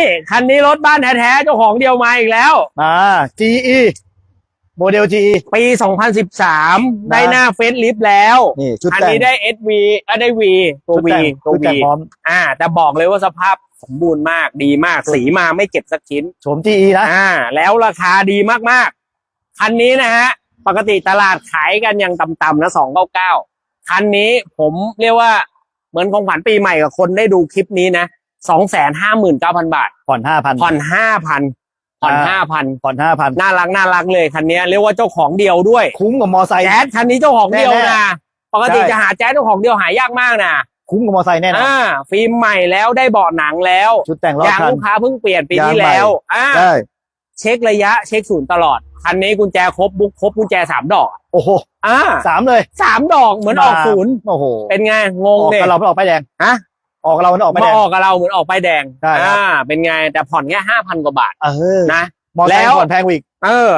นี่คันนี้รถบ้านแท้ๆเจ้าของเดียวมาอีกแล้ว อ่า GE โมเดล GE ปี 2013 ได้หน้าเฟซลิฟต์แล้ว นี่ชุดอันแต่งนี้ได้ SV อะได้ V ตัว ชุด V แต่งตัว ชุด V แต่งพร้อมอ่า แต่บอกเลยว่าสภาพสมบูรณ์มากดีมากสีมาไม่เก็บสักชิ้น โฉม GE นะ อ่า แล้วราคาดีมากๆ คันนี้นะฮะ ปกติตลาดขายกันอย่างต่ำๆนะ299คันนี้ผมเรียกว่าเหมือนของขวัญปีใหม่กับคนได้ดูคลิปนี้นะ 259,000บาท ผ่อนห้าพันผ่อน5,000ผ่อนอ่า5,000ผ่อนห้าพันน่ารักน่ารักเลยคันนี้เรียกว่าเจ้าของเดียวด้วย คุ้มกับมอไซค์แจ๊สคันนี้เจ้าของเดียวแน่นะปกติใช่จะหาแจ๊สเจ้าของเดียวหายากมากนะคุ้มกับมอไซค์แน่นอนอ่าฟิล์มใหม่แล้วได้เบาะหนังแล้วชุดแต่งรอบยางคันลูกค้าเพิ่งเปลี่ยนปีที่ยางใหม่แล้วอ่าใช่เช็คระยะเช็คศูนย์ตลอดคันนี้กุญแจครบบุ๊กครบกุญแจสามดอก โอ้โหอ่าสามเลยสามดอกเหมือนออกศูนย์โอ้โหเป็นไงงองอกเนี่ยกับเราไม่ออกป้ายแดงฮะ ออกกับเราไม่ออกป้ายมาแดง ออกกับเราเหมือนออกป้ายแดงใช่ครับ อ่าเป็นไงแต่ผ่อนแค่ห้าพันกว่าบาทเออนะ มอไซแล้ค์วผ่อนแพงกว่าอีก เออ